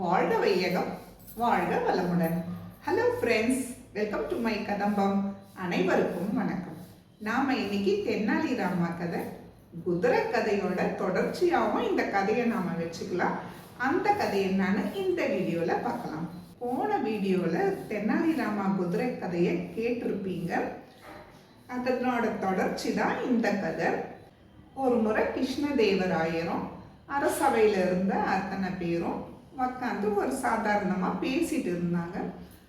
வாழ்க வையகம் வாழ்க வளமுடன். Hello friends welcome to my Kadambam அனைவருக்கும் வணக்கம். நாம் இன்னைக்கு தென்னாலிராமா கதை குதிரை கதையோட தொடர்ச்சியாகவும் இந்த கதையை நாம் வச்சுக்கலாம். அந்த கதை என்னன்னு இந்த வீடியோவில் பார்க்கலாம். போன வீடியோவில் தென்னாலிராமா குதிரை கதையை கேட்டிருப்பீங்க. அதனோட தொடர்ச்சி தான் இந்த கதை. ஒரு முறை கிருஷ்ணதேவராயரும் அரசவையில் இருந்த அத்தனை பேரும் உட்காந்து ஒரு சாதாரணமாக பேசிட்டு இருந்தாங்க.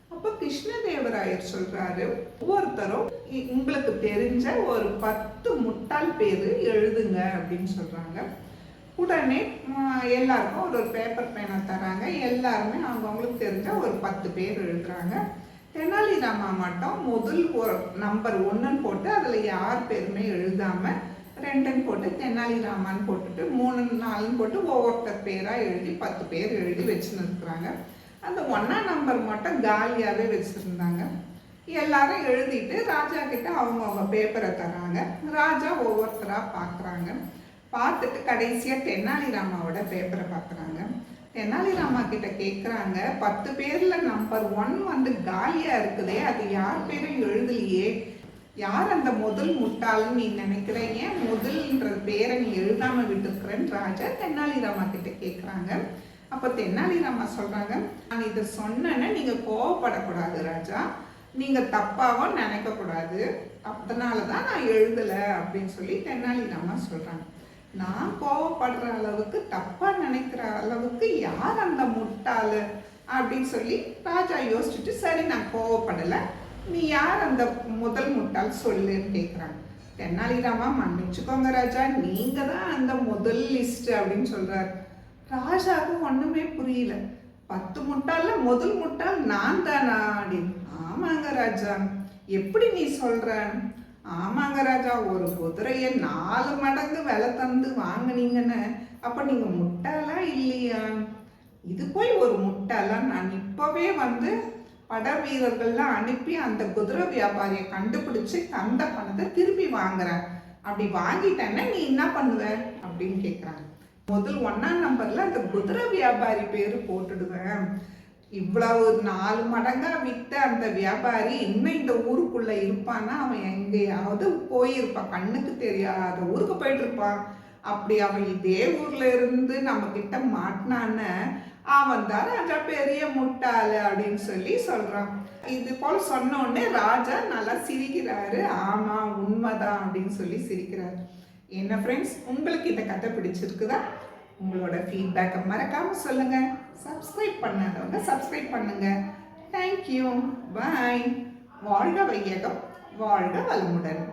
அப்போ கிருஷ்ணதேவராயர் சொல்றாரு ஒவ்வொருத்தரும் இ- உங்களுக்கு தெரிஞ்ச ஒரு பத்து முட்டாள் பேர் எழுதுங்க அப்படின்னு சொல்றாங்க. உடனே எல்லாருக்கும் ஒரு ஒரு பேப்பர் பேனை தராங்க. எல்லாருமே அவங்கவுங்களுக்கு தெரிஞ்ச ஒரு பத்து பேர் எழுதுறாங்க. தெனாலிராமா மட்டும் முதல் ஒரு நம்பர் ஒன்றுன்னு போட்டு அதில் யார் பேருமே எழுதாமல் ரெண்டுன்னு போட்டு தெனாலிராமான்னு போட்டுட்டு மூணு நாலுன்னு போட்டு ஒவ்வொருத்தர் பேராக எழுதி பத்து பேர் எழுதி வச்சுன்னு இருக்கிறாங்க அந்த ஒன்றாம் நம்பர் மட்டும் காலியாகவே வச்சுருந்தாங்க. எல்லாரும் எழுதிட்டு ராஜா கிட்ட அவங்கவுங்க பேப்பரை தராங்க ராஜா ஒவ்வொருத்தராக பார்க்குறாங்க பார்த்துட்டு கடைசியாக தெனாலிராமாவோட பேப்பரை பார்க்குறாங்க தெனாலிராமா கிட்ட கேட்குறாங்க பத்து பேரில் நம்பர் ஒன் வந்து காலியாக இருக்குதே அது யார் பேரும் எழுதலையே. யார் அந்த முதல் முட்டாள்னு நீ நினைக்கிறீங்க முதல்ன்ற பேரை நீ எழுதாம விட்டுருக்கிறேன்னு ராஜா தெனாலிராமா கிட்ட கேட்குறாங்க அப்போ தெனாலிராமா சொல்றாங்க நான் இதை சொன்னேன்னு நீங்க கோவப்படக்கூடாது ராஜா. நீங்க தப்பாவும் நினைக்கக்கூடாது. அதனால தான் நான் எழுதலை அப்படின்னு சொல்லி தெனாலிராமா சொல்றாங்க. நான் கோவப்படுற அளவுக்கு தப்பா நினைக்கிற அளவுக்கு யார் அந்த முட்டாளு? அப்படின்னு சொல்லி ராஜா யோசிச்சுட்டு சரி நான் கோவப்படலை. நீ யார் அந்த முதல் முட்டால் சொல்லுன்னு கேட்குறாங்க தென்னாலிராமா மன்னிச்சுக்கோங்க ராஜா நீங்க தான் அந்த முதல் லிஸ்ட் அப்படின்னு சொல்றாரு. ராஜாவுக்கு ஒண்ணுமே புரியல. பத்து முட்டாள்ல முதல் முட்டாள் நான் தானா அப்படின்னு. ஆமாங்க ராஜா. எப்படி நீ சொல்ற? ஆமாங்க ராஜா ஒரு குதிரையை நாலு மடங்கு விலை தந்து வாங்குனீங்கன்னு. அப்ப நீங்க முட்டாளா இல்லையா? இது போய் ஒரு முட்டாளா? நான் இப்பவே வந்து பட வீரர்கள்லாம் அனுப்பி அந்த குதிரை வியாபாரியை கண்டுபிடிச்சு தந்த பணத்தை திருப்பி வாங்குறேன் அப்படி வாங்கிட்டேன்னா நீ என்ன பண்ணுவ? அப்படின்னு கேட்குறாங்க முதல் ஒன்னாம் நம்பர்ல அந்த குதிரை வியாபாரி பேர் போட்டுடுவேன். இவ்வளவு நாலு மடங்கா விட்ட அந்த வியாபாரி இன்னும் இந்த ஊருக்குள்ள இருப்பான்னா அவன் எங்கேயாவது போயிருப்பான் கண்ணுக்கு தெரியாத ஊருக்கு போயிட்டு இருப்பான். அப்படி அவன் இதே ஊர்ல இருந்து நம்ம கிட்ட மாட்டினான்னு அவன் தான் ராஜா பெரிய முட்டாளு அப்படின்னு சொல்லி சொல்கிறான் இது போல் சொன்ன உடனே ராஜா நல்லா சிரிக்கிறாரு. ஆமா உண்மைதான் அப்படின்னு சொல்லி சிரிக்கிறாரு. என்ன ஃப்ரெண்ட்ஸ் உங்களுக்கு இந்த கதை பிடிச்சிருக்குதா? உங்களோட ஃபீட்பேக்கை மறக்காமல் சொல்லுங்கள் சப்ஸ்கிரைப் பண்ணாதவங்க சப்ஸ்கிரைப் பண்ணுங்கள் தேங்க்யூ பாய் வாழ்க வையகம் வாழ்க வளமுடன்.